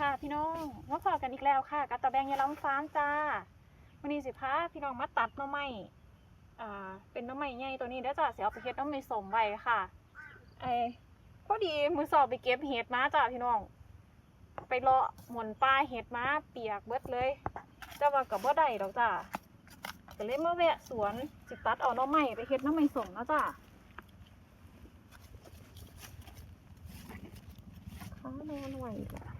ค่ะพี่น้องมาพอกันอีกแล้วค่ะกับตาแบงยาล้ำฟ้ามจ้าวันนี้สิพาพี่น้องมาตัดน้ำไม้อ่าเป็นน้ำไม้ใหญ่ตัวนี้เดี๋ยวจ้าเสียเอาไปเฮ็ดน้ำไม้สมไว้ค่ะไอ้พอดีมือสอบไปเก็บเห็ดมาจ้าพี่น้อง ไปเลาะหมุนปลาเห็ดมาเปียกเบิดเลยแต่ว่ากับบ่ได้ดอกจ้าก็เลยมาแวะสวนสิตัดเอาน้ำไม้ไปเฮ็ดน้ำไม้สมนะจ้าค้างนอนไหวละ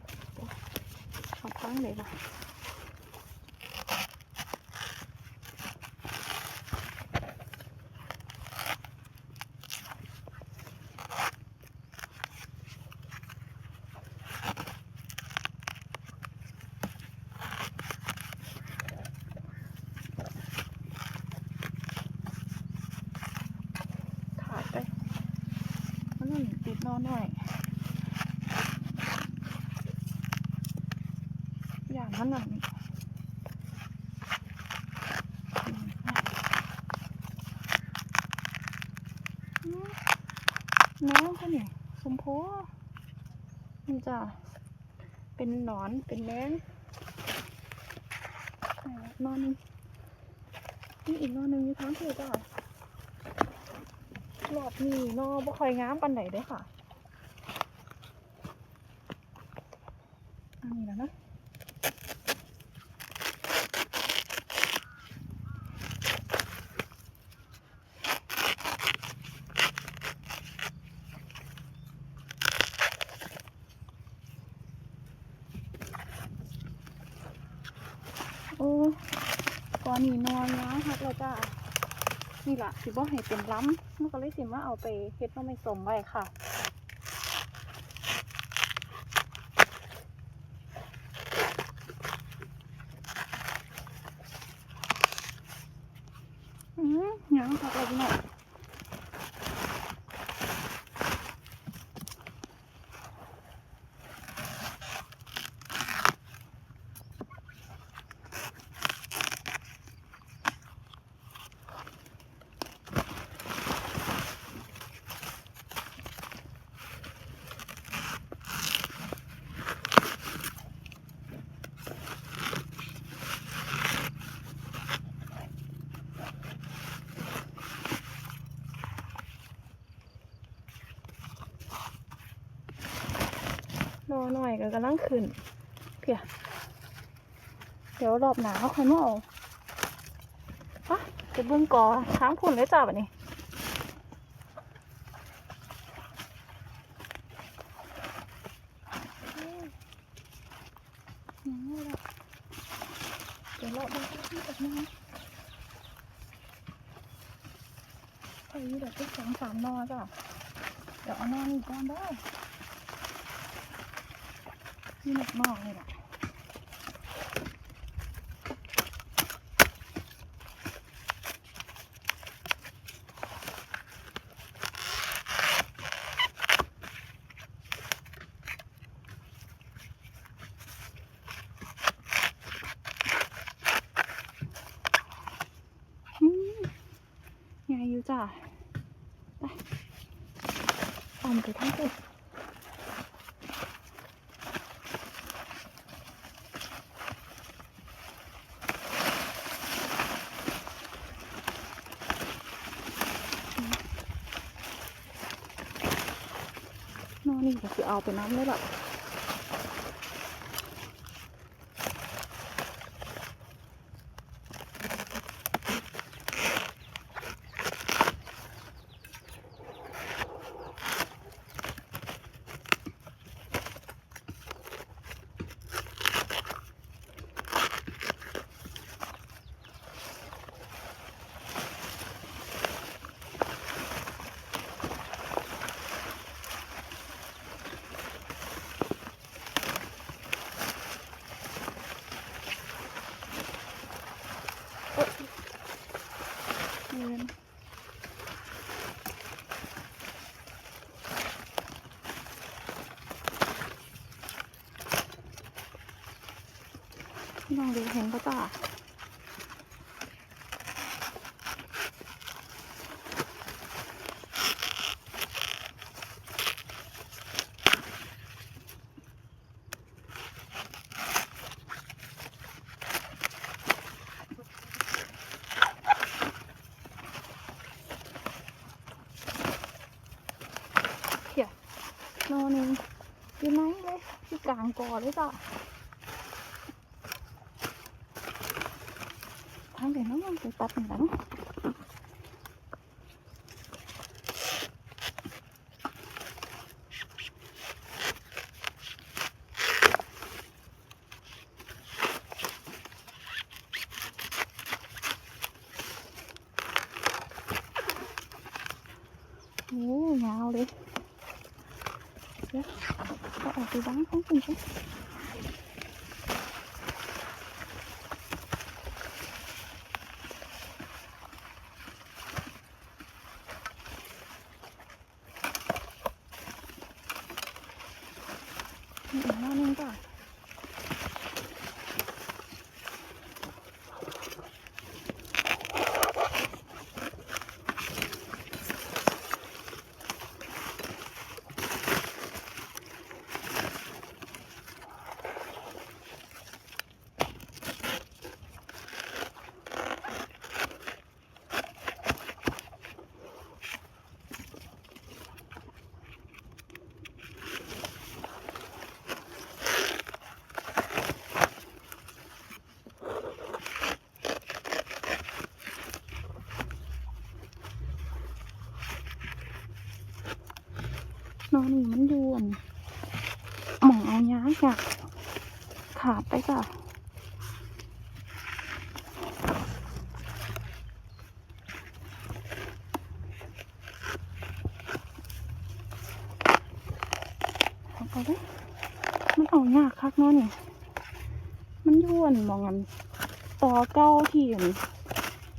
เอาค้างเลยละขาดไปมันนั่นติดนอนหน่อยานั้นน่ะน้องเขาเนี่ยสมโพนี่จ้ะเป็นหนอนเป็นแมงนอนนึงนี่อีกนอนนึงอยู่ทั้งเพื่อจ้ะรอบนี้นอบ่คอยง้ามปันไหนเด้อค่ะอันนี้แล้วนะ โอ้ก่อนนี้นอนย้าฮักแล้วจ้า นี่ละสิบ่ให้เป็นล้ำมันก็เลยสิมาเอาไปเฮ็ดว่าไม่สมไว้ค่ะอืมยังฮักเล้วพี่น้อย นอนหน่อยก็กำลังขึ้นเพียเดี๋ยวรอบหนาเขาค่อยมาเอาปะจะเบิ่งกอค้างพุ่นเลยจ้าบัดนี้อืมยังไงล่ะเดี๋ยวเราดูที่แบบนี้ไปเดี๋ยวไปสองสามนอจ้ะเดี๋ยวเอานอนอีกก่อนได้ นี่หนักมากเลยนะอืมไงอยู่จ้ะ ไปตามไปทั้งหมด นี่ก็คือเอาไปน้ำได้ล่ะ มองดูเห็นก็ต่อโนนึงอยู่ไหนเลยอยู่กลางก่อเลยจ้ะางเดี๋ยวน้องมันไปตัดหลังโอ้ยาวเลย เดี๋ยวก็ออกไปบ้างของคุณสิ มีอีกห น้านึงก่อนนอนนี่มันดวนหมองเอาย้ายค่ะขาดไปจ้ะเอาไปเลยมันเอายากคักเนาะนี่ มันยวนมองกันต่อเก้าที่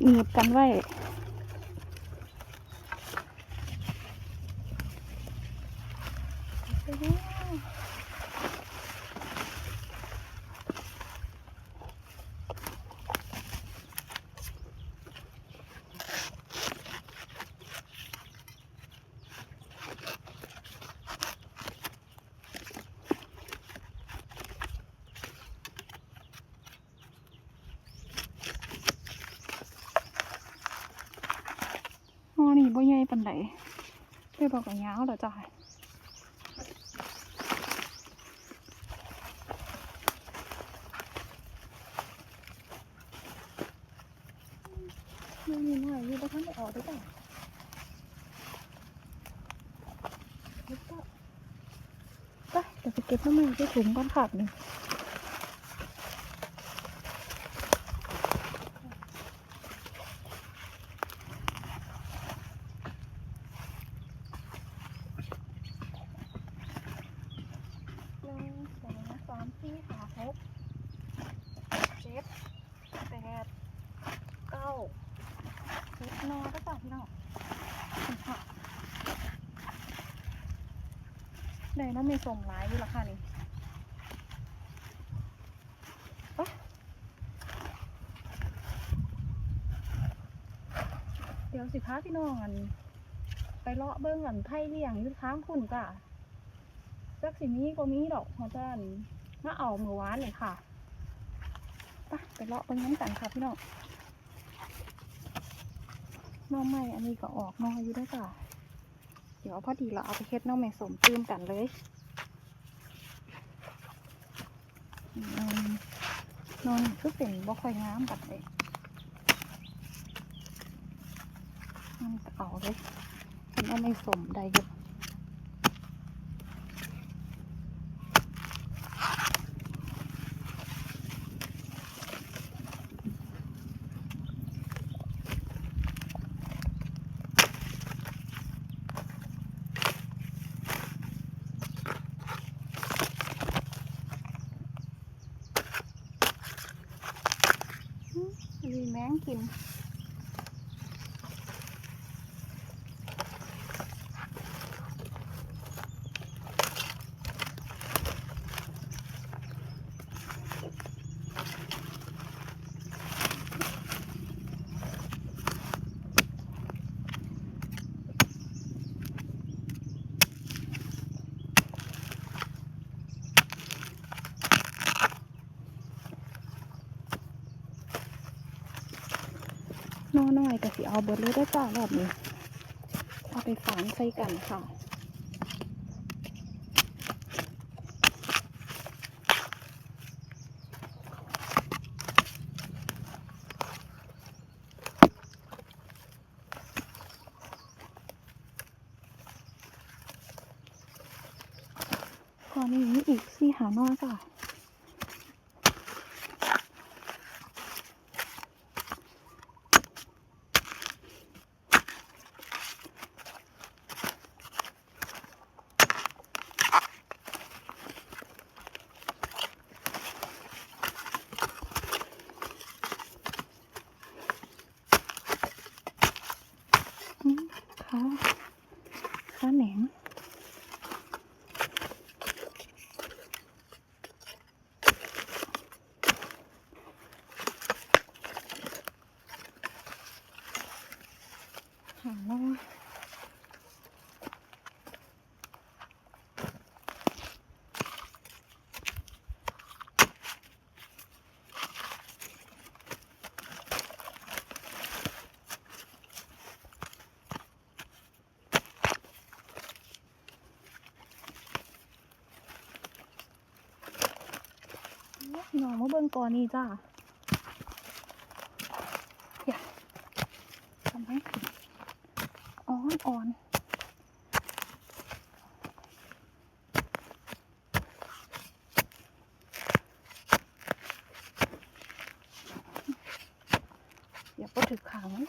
หนีบกันไว้ ไปแล้วอ๋อนี่ บ่ใหญ่ปานใดไปบอกกับยาวเหรอจ้ะมันมีหน่อยยู่แต่ท่านไม่ออกได้ป่ะไปเดี๋ยวไปเก็บน้ำมันที่ถุงก้อนขาดหนึ่งหนึ่งสองสามสี่ห้าหกเจ็ดแปดเก้า เล็กน้อยก็จ้ะพี่น้องค่ะ ได้น้องมีส่งหลายอยู่ราคานี้ไปเดี๋ยวสิพาพี่น้องอัน ไปเลาะเบิ้งอันไทยเลี้ยงอยุทางคุณจ้ะจักสิมีก็มีดอกหัวจันมาเอาเมือวานเลยค่ะไปไปเลาะเบิ้งน้ำกันค่ะพี่น้องน้องใหม่อันนี้ก็ออกหนออยู่ด้วยจ้ะเดี๋ยวพอดีเราเอาไปเฮ็ดน้องใหม่สมตื้มกันเลยอืม นอนคือเป็นบ่ค่อยงามแบบเลยมันเก่าเลยเป็นอาไม่สมได้เยอ น่อยแต่สิเอาเบิดเลยได้จ้าแบบนี้เอาไปฝานใส่กันค่ะตอนนี้อีกสี่หาน้อยจ้ะ หนองมาเบิ่งก่อนนี่จ้าทำให้ขึ้น อ่อนอ่อนอย่าปถึกขางมัน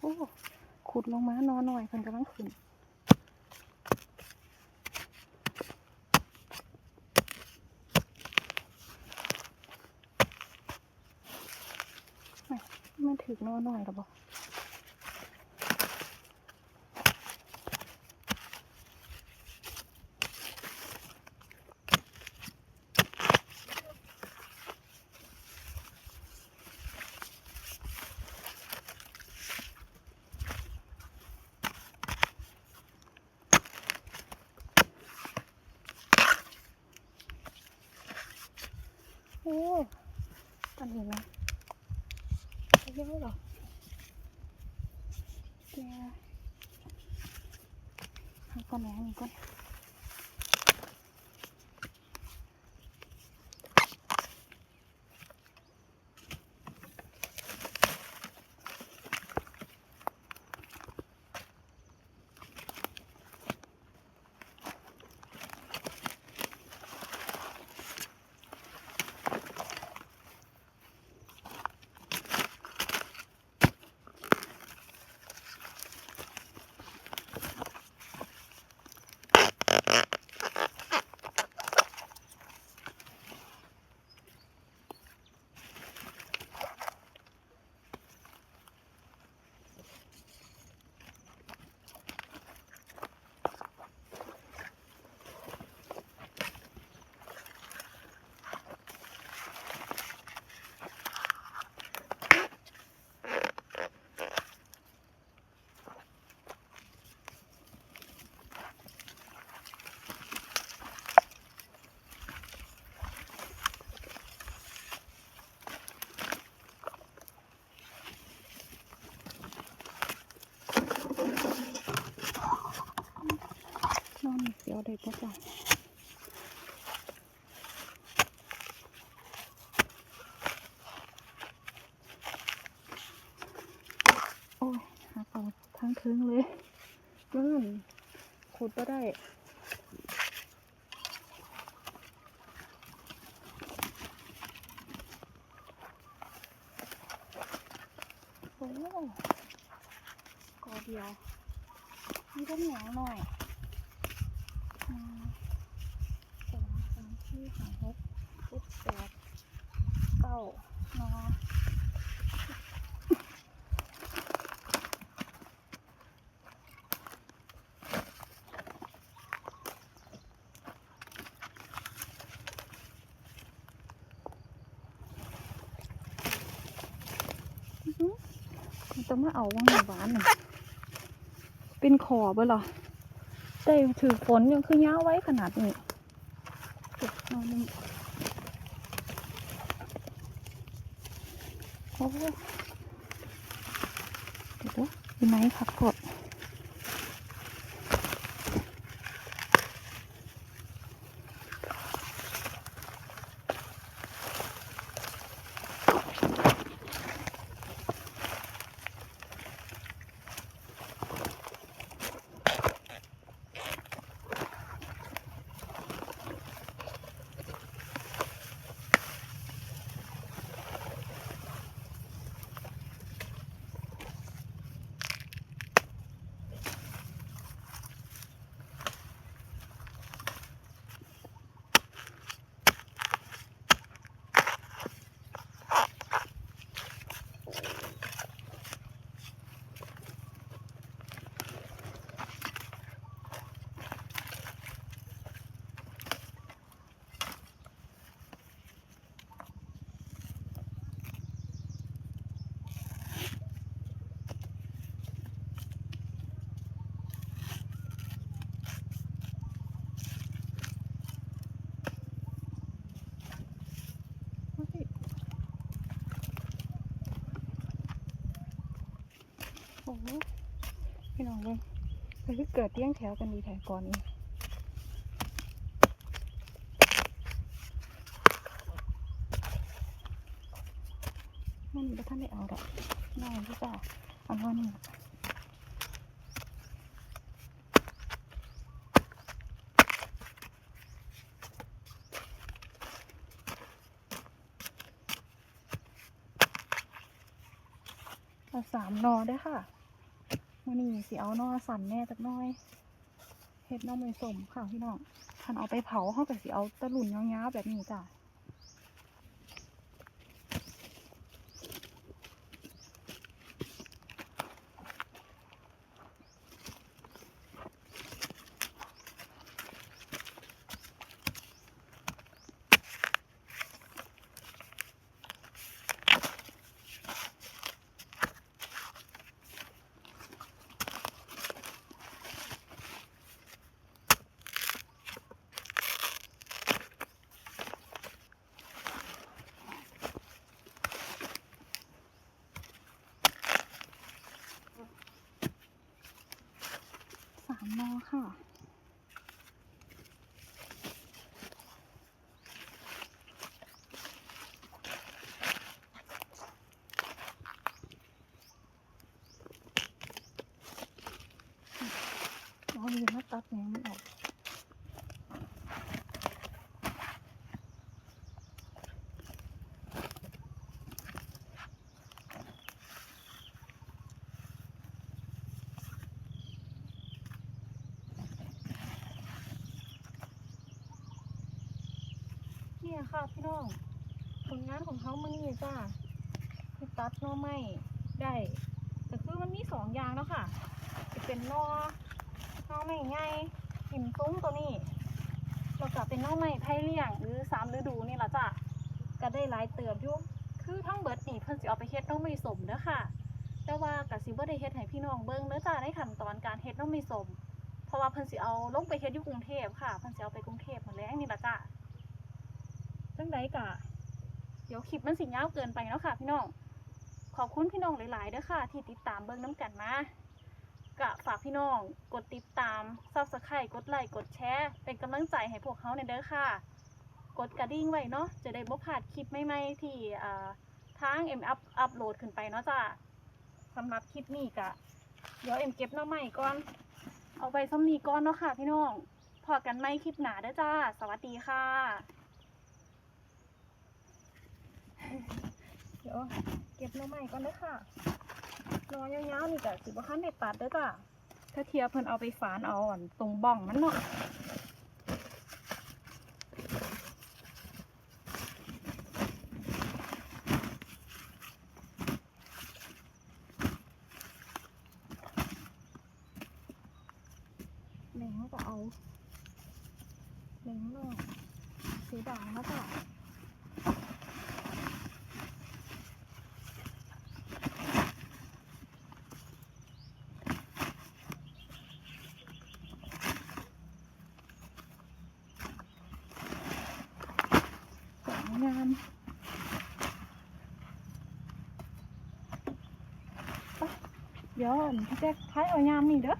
โอ้ขุด ลงมานอนหน่อยเพิ่นกำลังขึ้นมันถึกนอนหน่อยหรอบอกโอ้ตันเห็นไหม ไม่เยอะหรอกแกหา ก้อนแหนงอีกก้อนนอนเสียวได้ก็จ้ะโอ้ยหาต่อ ทั้งเทิงเลยนู่นขุดก็ได้โอ้กอเดียวนี่ก็เหนียวหน่อยสองสามสี่ห้าหกเจ็ดแปดเก้านออื้อหือ มาเอาว่างในบ้านน่ะเป็นขอบ่เหรอแต่ถือฝนยังคือย้าไว้ขนาดนี้เก็บนอนนี่โอ้โหเดี๋ยวนะอยู่ไหนผักกด อ้โหพี่น้องเบิ่งมันคือเกิดเตี้ยงแถวกันดีแถวก่อนนี้มันบ่ท่านได้เอาดอกน้องพี่จ้าเอาเท่านี้ล่ะเอาสามนอเด้วยค่ะ มื่อนี้สิเอาหนอสั่นแน่จักน้อยเฮ็ดน้อไม่สมค่ะพี่น้องคันเอาไปเผาเขาก็สิเอาตะลุ่นยาวๆแบบนี้จ้ะ สามนอค่ะ เอาดีมาตัดแหนมันออก เนี่ยค่ะพี่น้องผลงานของเขามันนี่จ้าคือตัดนอไม้ได้แต่คือมันมีสองอย่างเนาะค่ะจะเป็นนอนอไม้ใหญ่หิมซุ้งตัวนี้แล้วก็เป็นนอไม้ไผ่เลี่ยงหรือสามฤดูนี่ละจ้ะก็ได้หลายเติบอยู่คือทั้งเบิดนี่เพิ่นสิเอาไปเฮ็ดนอไม้สมเด้อค่ะ แต่ว่ากะสิบ่ได้เฮ็ดให้พี่น้องเบิ่งเด้อจ้าในขั้นตอนการเฮ็ดนอไม้สมเพราะว่าเพิ่นสิเอาลงไปเฮ็ดอยู่กรุงเทพค่ะเพิ่นสิเอาไปกรุงเทพหมดแล้วนี่ละจ้ะ จังใดกะ เดี๋ยวคลิปมันสิยาวเกินไปเนาะค่ะ พี่น้อง ขอบคุณพี่น้องหลายๆเด้อค่ะ ที่ติดตามเบิ่งน้ำกันมากะฝากพี่น้อง กดติดตามซับสไครต์กดไลค์กดแชร์เป็นกำลังใจให้พวกเขาในเด้อค่ะ กดกระดิ่งไว้เนาะจะได้บ่พลาดคลิปใหม่ๆที่ทางเอ็มอัพอัพโหลดขึ้นไปเนาะจ้ะสำหรับคลิปนี้กะ เดี๋ยวเอ็มเก็บน้าใหม่ก่อน เอาไปซ้ำนี้ก่อนเนาะค่ะพี่น้องพอกันไม่คลิปหนาเด้อจ้า สวัสดีค่ะ เดี๋ยวเก็บหน่อไม้ก่อนเด้อค่ะรอยาวๆนี่ก็สิบ่คันได้ตัดเด้อจ้ะถ้าเทียเพิ่นเอาไปฝานเอาอันตรงบ้องมันเนาะแหนงก็เอาแหนงเนาะสีด่างมาจ้ะ สวยงามไปเดี๋ ยวอันพี่แจ๊คท้ายเอายามนี่เด้อ